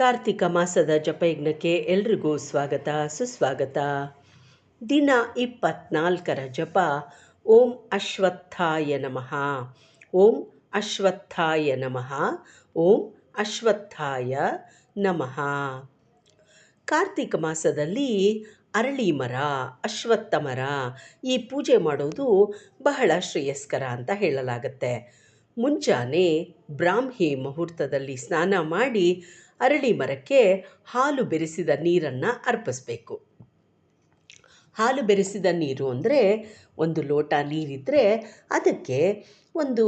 ಕಾರ್ತಿಕ ಮಾಸದ ಜಪಯಜ್ಞಕ್ಕೆ ಎಲ್ರಿಗೂ ಸ್ವಾಗತ, ಸುಸ್ವಾಗತ. ದಿನ ಇಪ್ಪತ್ನಾಲ್ಕರ ಜಪ. ಓಂ ಅಶ್ವತ್ಥಾಯ ನಮಃ. ಓಂ ಅಶ್ವತ್ಥಾಯ ನಮಃ. ಓಂ ಅಶ್ವತ್ಥಾಯ ನಮಃ. ಕಾರ್ತಿಕ ಮಾಸದಲ್ಲಿ ಅರಳಿ ಮರ, ಅಶ್ವತ್ಥ ಮರ ಈ ಪೂಜೆ ಮಾಡೋದು ಬಹಳ ಶ್ರೇಯಸ್ಕರ ಅಂತ ಹೇಳಲಾಗತ್ತೆ. ಮುಂಜಾನೆ ಬ್ರಾಹ್ಮಿ ಮುಹೂರ್ತದಲ್ಲಿ ಸ್ನಾನ ಮಾಡಿ ಅರಳಿ ಮರಕ್ಕೆ ಹಾಲು ಬೆರೆಸಿದ ನೀರನ್ನು ಅರ್ಪಿಸ್ಬೇಕು. ಹಾಲು ಬೆರೆಸಿದ ನೀರು ಅಂದರೆ ಒಂದು ಲೋಟ ನೀರಿದ್ದರೆ ಅದಕ್ಕೆ ಒಂದು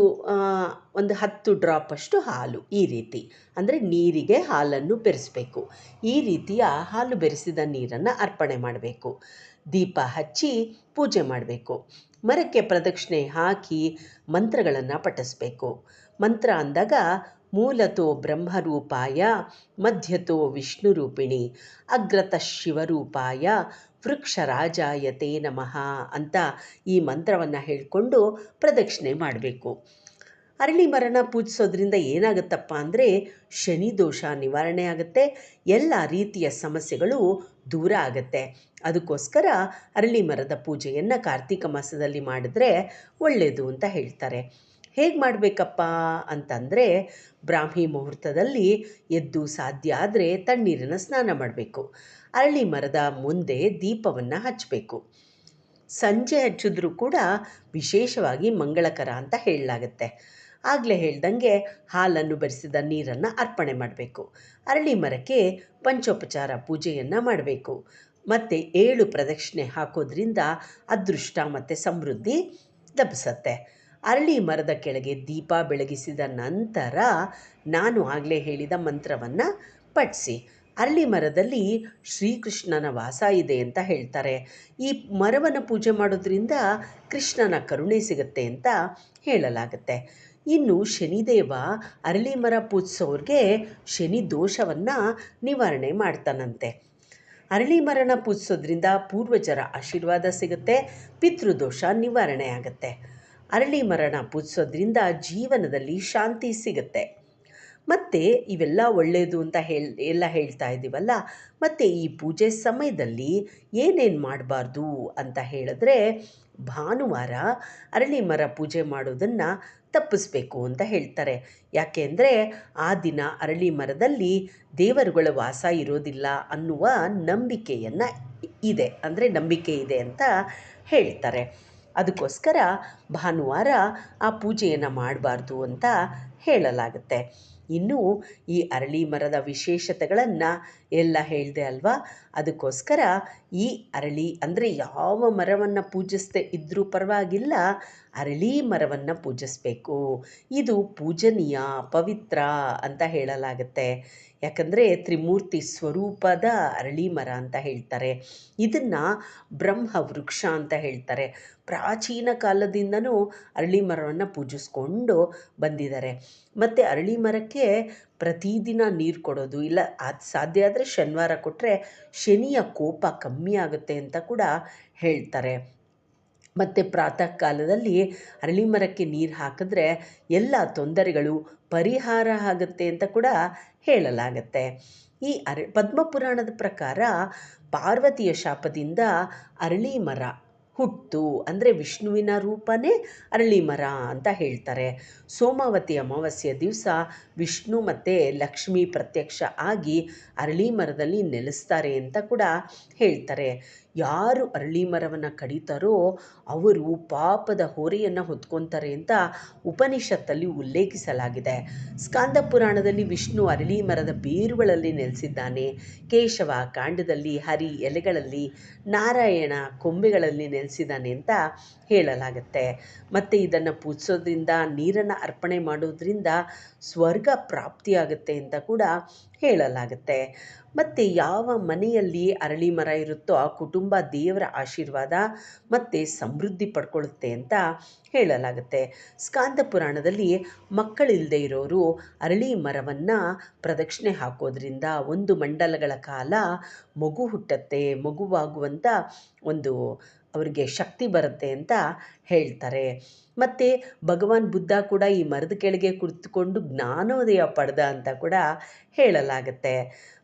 ಒಂದು ಹತ್ತು ಡ್ರಾಪಷ್ಟು ಹಾಲು ಈ ರೀತಿ. ಅಂದರೆ ನೀರಿಗೆ ಹಾಲನ್ನು ಬೆರೆಸಬೇಕು. ಈ ರೀತಿಯ ಹಾಲು ಬೆರೆಸಿದ ನೀರನ್ನು ಅರ್ಪಣೆ ಮಾಡಬೇಕು. ದೀಪ ಹಚ್ಚಿ ಪೂಜೆ ಮಾಡಬೇಕು. ಮರಕ್ಕೆ ಪ್ರದಕ್ಷಿಣೆ ಹಾಕಿ ಮಂತ್ರಗಳನ್ನು ಪಠಿಸ್ಬೇಕು. ಮಂತ್ರ ಅಂದಾಗ ಮೂಲತೋ ಬ್ರಹ್ಮರೂಪಾಯ, ಮಧ್ಯತೋ ವಿಷ್ಣುರೂಪಿಣಿ ಅಗ್ರತಃ ಶಿವರೂಪಾಯ ವೃಕ್ಷರಾಜಾಯತೆ ನಮಃ ಅಂತ ಈ ಮಂತ್ರವನ್ನು ಹೇಳಿಕೊಂಡು ಪ್ರದಕ್ಷಿಣೆ ಮಾಡಬೇಕು. ಅರಳಿ ಮರನ ಪೂಜಿಸೋದ್ರಿಂದ ಏನಾಗುತ್ತಪ್ಪ ಅಂದರೆ ಶನಿ ದೋಷ ನಿವಾರಣೆ ಆಗುತ್ತೆ, ಎಲ್ಲ ರೀತಿಯ ಸಮಸ್ಯೆಗಳು ದೂರ ಆಗುತ್ತೆ. ಅದಕ್ಕೋಸ್ಕರ ಅರಳಿ ಮರದ ಪೂಜೆಯನ್ನು ಕಾರ್ತಿಕ ಮಾಸದಲ್ಲಿ ಮಾಡಿದ್ರೆ ಒಳ್ಳೆಯದು ಅಂತ ಹೇಳ್ತಾರೆ. ಹೇಗೆ ಮಾಡಬೇಕಪ್ಪ ಅಂತಂದರೆ ಬ್ರಾಹ್ಮಿ ಮುಹೂರ್ತದಲ್ಲಿ ಎದ್ದು ಸಾಧ್ಯ ಆದರೆ ತಣ್ಣೀರಿನ ಸ್ನಾನ ಮಾಡಬೇಕು. ಅರಳಿ ಮರದ ಮುಂದೆ ದೀಪವನ್ನು ಹಚ್ಚಬೇಕು ಸಂಜೆ ಹಚ್ಚಿದ್ರೂ ಕೂಡ ವಿಶೇಷವಾಗಿ ಮಂಗಳಕರ ಅಂತ ಹೇಳಲಾಗತ್ತೆ. ಆಗಲೇ ಹೇಳ್ದಂಗೆ ಹಾಲನ್ನು ಬೆರೆಸಿದ ನೀರನ್ನು ಅರ್ಪಣೆ ಮಾಡಬೇಕು. ಅರಳಿ ಮರಕ್ಕೆ ಪಂಚೋಪಚಾರ ಪೂಜೆಯನ್ನು ಮಾಡಬೇಕು. ಮತ್ತು ಏಳು ಪ್ರದಕ್ಷಿಣೆ ಹಾಕೋದ್ರಿಂದ ಅದೃಷ್ಟ ಮತ್ತು ಸಮೃದ್ಧಿ ಲಭಿಸತ್ತೆ ಅರಳಿ ಮರದ ಕೆಳಗೆ ದೀಪ ಬೆಳಗಿಸಿದ ನಂತರ ನಾನು ಆಗಲೇ ಹೇಳಿದ ಮಂತ್ರವನ್ನು ಪಠಿಸಿ. ಅರಳಿ ಮರದಲ್ಲಿ ಶ್ರೀಕೃಷ್ಣನ ವಾಸ ಇದೆ ಅಂತ ಹೇಳ್ತಾರೆ. ಈ ಮರವನ್ನು ಪೂಜೆ ಮಾಡೋದ್ರಿಂದ ಕೃಷ್ಣನ ಕರುಣೆ ಸಿಗುತ್ತೆ ಅಂತ ಹೇಳಲಾಗುತ್ತೆ. ಇನ್ನು ಶನಿದೇವ ಅರಳಿ ಮರ ಪೂಜಿಸೋರಿಗೆ ಶನಿ ದೋಷವನ್ನು ನಿವಾರಣೆ ಮಾಡ್ತಾನಂತೆ. ಅರಳಿ ಮರನ ಪೂಜಿಸೋದ್ರಿಂದ ಪೂರ್ವಜರ ಆಶೀರ್ವಾದ ಸಿಗುತ್ತೆ, ಪಿತೃದೋಷ ನಿವಾರಣೆ ಆಗುತ್ತೆ. ಅರಳಿ ಮರನ ಪೂಜಿಸೋದ್ರಿಂದ ಜೀವನದಲ್ಲಿ ಶಾಂತಿ ಸಿಗುತ್ತೆ. ಮತ್ತು ಇವೆಲ್ಲ ಒಳ್ಳೆಯದು ಅಂತ ಹೇಳಿ, ಎಲ್ಲ ಹೇಳ್ತಾ ಇದ್ದೀವಲ್ಲ? ಮತ್ತು ಈ ಪೂಜೆ ಸಮಯದಲ್ಲಿ ಏನೇನು ಮಾಡಬಾರ್ದು ಅಂತ ಹೇಳಿದ್ರೆ, ಭಾನುವಾರ ಅರಳಿ ಮರ ಪೂಜೆ ಮಾಡೋದನ್ನು ತಪ್ಪಿಸ್ಬೇಕು ಅಂತ ಹೇಳ್ತಾರೆ. ಯಾಕೆಂದರೆ ಆ ದಿನ ಅರಳಿ ಮರದಲ್ಲಿ ದೇವರುಗಳ ವಾಸ ಇರೋದಿಲ್ಲ ಅನ್ನುವ ನಂಬಿಕೆಯನ್ನು ಇದೆ, ಅಂದರೆ ನಂಬಿಕೆ ಇದೆ ಅಂತ ಹೇಳ್ತಾರೆ. ಅದಕ್ಕೋಸ್ಕರ ಭಾನುವಾರ ಆ ಪೂಜೆಯನ್ನು ಮಾಡಬಾರ್ದು ಅಂತ ಹೇಳಲಾಗುತ್ತೆ. ಇನ್ನು ಈ ಅರಳಿ ಮರದ ವಿಶೇಷತೆಗಳನ್ನು ಎಲ್ಲ ಹೇಳಿದೆ ಅಲ್ವಾ? ಅದಕ್ಕೋಸ್ಕರ ಈ ಅರಳಿ ಅಂದರೆ ಯಾವ ಮರವನ್ನು ಪೂಜಿಸದೆ ಇದ್ದರೂ ಪರವಾಗಿಲ್ಲ, ಅರಳಿ ಮರವನ್ನು ಪೂಜಿಸಬೇಕು. ಇದು ಪೂಜನೀಯ, ಪವಿತ್ರ ಅಂತ ಹೇಳಲಾಗುತ್ತೆ. ಯಾಕಂದರೆ ತ್ರಿಮೂರ್ತಿ ಸ್ವರೂಪದ ಅರಳಿ ಮರ ಅಂತ ಹೇಳ್ತಾರೆ. ಇದನ್ನು ಬ್ರಹ್ಮ ವೃಕ್ಷ ಅಂತ ಹೇಳ್ತಾರೆ. ಪ್ರಾಚೀನ ಕಾಲದಿಂದನೂ ಅರಳಿ ಮರವನ್ನು ಪೂಜಿಸ್ಕೊಂಡು ಬಂದಿದ್ದಾರೆ. ಮತ್ತು ಅರಳಿ ಮರಕ್ಕೆ ಪ್ರತಿದಿನ ನೀರು ಕೊಡೋದು, ಇಲ್ಲ ಅದು ಸಾಧ್ಯ ಆದರೆ ಶನಿವಾರ ಕೊಟ್ಟರೆ ಶನಿಯ ಕೋಪ ಕಮ್ಮಿ ಆಗುತ್ತೆ ಅಂತ ಕೂಡ ಹೇಳ್ತಾರೆ. ಮತ್ತು ಪ್ರಾತಃ ಕಾಲದಲ್ಲಿ ಅರಳಿ ಮರಕ್ಕೆ ನೀರು ಹಾಕಿದ್ರೆ ಎಲ್ಲ ತೊಂದರೆಗಳು ಪರಿಹಾರ ಆಗುತ್ತೆ ಅಂತ ಕೂಡ ಹೇಳಲಾಗತ್ತೆ. ಈ ಅರ, ಪದ್ಮಪುರಾಣದ ಪ್ರಕಾರ ಪಾರ್ವತಿಯ ಶಾಪದಿಂದ ಅರಳಿ ಮರ ಹುಟ್ಟು ಅಂದರೆ ವಿಷ್ಣುವಿನ ರೂಪನೇ ಅರಳಿ ಮರ ಅಂತ ಹೇಳ್ತಾರೆ. ಸೋಮಾವತಿ ಅಮಾವಾಸ್ಯೆ ದಿವಸ ವಿಷ್ಣು ಮತ್ತು ಲಕ್ಷ್ಮಿ ಪ್ರತ್ಯಕ್ಷ ಆಗಿ ಅರಳಿ ಮರದಲ್ಲಿ ನೆಲೆಸ್ತಾರೆ ಅಂತ ಕೂಡ ಹೇಳ್ತಾರೆ. ಯಾರು ಅರಳಿ ಮರವನ್ನು ಕಡಿತಾರೋ ಅವರು ಪಾಪದ ಹೊರೆಯನ್ನು ಹೊತ್ಕೊತಾರೆ ಅಂತ ಉಪನಿಷತ್ತಲ್ಲಿ ಉಲ್ಲೇಖಿಸಲಾಗಿದೆ. ಸ್ಕಾಂದ ಪುರಾಣದಲ್ಲಿ ವಿಷ್ಣು ಅರಳಿ ಮರದ ಬೇರುಗಳಲ್ಲಿ ನೆಲೆಸಿದ್ದಾನೆ. ಕೇಶವ ಕಾಂಡದಲ್ಲಿ, ಹರಿ ಎಲೆಗಳಲ್ಲಿ, ನಾರಾಯಣ ಕೊಂಬೆಗಳಲ್ಲಿ ನೆಲೆಸಿದ್ದಾನೆ ಅಂತ ಹೇಳಲಾಗುತ್ತೆ. ಮತ್ತು ಇದನ್ನು ಪೂಜಿಸೋದ್ರಿಂದ, ನೀರನ್ನು ಅರ್ಪಣೆ ಮಾಡೋದ್ರಿಂದ ಸ್ವರ್ಗ ಪ್ರಾಪ್ತಿಯಾಗುತ್ತೆ ಅಂತ ಕೂಡ ಹೇಳಲಾಗುತ್ತೆ ಮತ್ತು ಯಾವ ಮನೆಯಲ್ಲಿ ಅರಳಿ ಮರ ಇರುತ್ತೋ ಆ ಕುಟುಂಬ ದೇವರ ಆಶೀರ್ವಾದ ಮತ್ತು ಸಮೃದ್ಧಿ ಪಡ್ಕೊಳ್ಳುತ್ತೆ ಅಂತ ಹೇಳಲಾಗುತ್ತೆ. ಸ್ಕಾಂದ ಪುರಾಣದಲ್ಲಿ ಮಕ್ಕಳಿಲ್ಲದೆ ಇರೋರು ಅರಳಿ ಮರವನ್ನು ಪ್ರದಕ್ಷಿಣೆ ಹಾಕೋದ್ರಿಂದ ಒಂದು ಮಂಡಲಗಳ ಕಾಲ ಮಗು ಹುಟ್ಟತ್ತೆ ಮಗುವಾಗುವಂಥ ಒಂದು ಅವರಿಗೆ ಶಕ್ತಿ ಬರುತ್ತೆ ಅಂತ ಹೇಳ್ತಾರೆ. ಮತ್ತು ಭಗವಾನ್ ಬುದ್ಧ ಕೂಡ ಈ ಮರದ ಕೆಳಗೆ ಕುಳಿತುಕೊಂಡು ಜ್ಞಾನೋದಯ ಪಡೆದ ಅಂತ ಕೂಡ ಹೇಳಲಾಗುತ್ತೆ.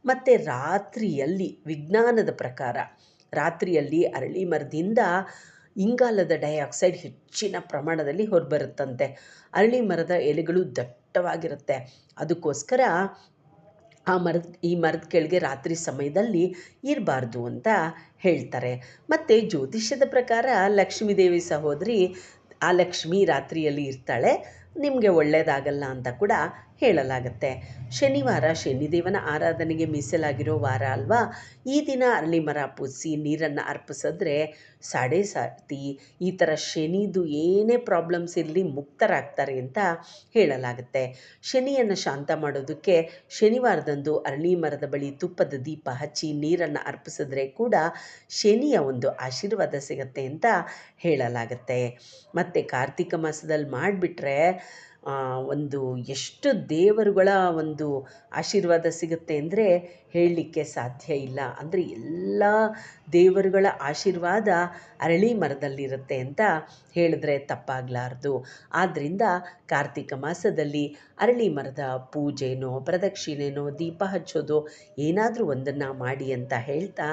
ಮತ್ತು ರಾತ್ರಿಯಲ್ಲಿ ವಿಜ್ಞಾನದ ಪ್ರಕಾರ, ರಾತ್ರಿಯಲ್ಲಿ ಅರಳಿ ಮರದಿಂದ ಇಂಗಾಲದ ಡೈಆಕ್ಸೈಡ್ ಹೆಚ್ಚಿನ ಪ್ರಮಾಣದಲ್ಲಿ ಹೊರಬರುತ್ತಂತೆ. ಅರಳಿ ಮರದ ಎಲೆಗಳು ದಟ್ಟವಾಗಿರುತ್ತೆ. ಅದಕ್ಕೋಸ್ಕರ ಆ ಮರದ, ಈ ಮರದ ಕೆಳಗೆ ರಾತ್ರಿ ಸಮಯದಲ್ಲಿ ಇರಬಾರ್ದು ಅಂತ ಹೇಳ್ತಾರೆ. ಮತ್ತು ಜ್ಯೋತಿಷ್ಯದ ಪ್ರಕಾರ ಲಕ್ಷ್ಮೀದೇವಿ ಸಹೋದರಿ, ಆ ಲಕ್ಷ್ಮಿ ರಾತ್ರಿಯಲ್ಲಿ ಇರ್ತಾಳೆ, ನಿಮಗೆ ಒಳ್ಳೆಯದಾಗಲ್ಲ ಅಂತ ಕೂಡ ಹೇಳಲಾಗುತ್ತೆ. ಶನಿವಾರ ಶನಿದೇವನ ಆರಾಧನೆಗೆ ಮೀಸಲಾಗಿರೋ ವಾರ ಅಲ್ವಾ? ಈ ದಿನ ಅರಳಿ ಮರ ಪೂಜಿಸಿ ನೀರನ್ನು ಅರ್ಪಿಸಿದ್ರೆ ಸಾಡೆ ಸಾತಿ, ಈ ಥರ ಶನಿದು ಏನೇ ಪ್ರಾಬ್ಲಮ್ಸ್ ಇರಲಿ ಮುಕ್ತರಾಗ್ತಾರೆ ಅಂತ ಹೇಳಲಾಗುತ್ತೆ. ಶನಿಯನ್ನು ಶಾಂತ ಮಾಡೋದಕ್ಕೆ ಶನಿವಾರದಂದು ಅರಳಿ ಮರದ ಬಳಿ ತುಪ್ಪದ ದೀಪ ಹಚ್ಚಿ ನೀರನ್ನು ಅರ್ಪಿಸಿದ್ರೆ ಕೂಡ ಶನಿಯ ಒಂದು ಆಶೀರ್ವಾದ ಸಿಗುತ್ತೆ ಅಂತ ಹೇಳಲಾಗುತ್ತೆ. ಮತ್ತು ಕಾರ್ತಿಕ ಮಾಸದಲ್ಲಿ ಮಾಡಿಬಿಟ್ರೆ ಒಂದು ಎಷ್ಟು ದೇವರುಗಳ ಒಂದು ಆಶೀರ್ವಾದ ಸಿಗುತ್ತೆ ಅಂದರೆ ಹೇಳಲಿಕ್ಕೆ ಸಾಧ್ಯ ಇಲ್ಲ. ಅಂದರೆ ಎಲ್ಲ ದೇವರುಗಳ ಆಶೀರ್ವಾದ ಅರಳಿ ಮರದಲ್ಲಿರುತ್ತೆ ಅಂತ ಹೇಳಿದ್ರೆ ತಪ್ಪಾಗಲಾರ್ದು. ಆದ್ದರಿಂದ ಕಾರ್ತಿಕ ಮಾಸದಲ್ಲಿ ಅರಳಿ ಮರದ ಪೂಜೆನೋ, ಪ್ರದಕ್ಷಿಣೆನೋ, ದೀಪ ಹಚ್ಚೋದು, ಏನಾದರೂ ಒಂದನ್ನು ಮಾಡಿ ಅಂತ ಹೇಳ್ತಾ,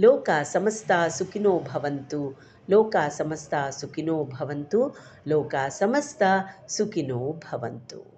ಲೋಕ ಸಮಸ್ತ ಸುಖಿನೋ ಭವಂತು, ಲೋಕ ಸಮಸ್ತ ಸುಖಿನೋ ಭವಂತು, ಲೋಕ ಸಮಸ್ತ ಸುಖಿನೋ ಭವಂತು.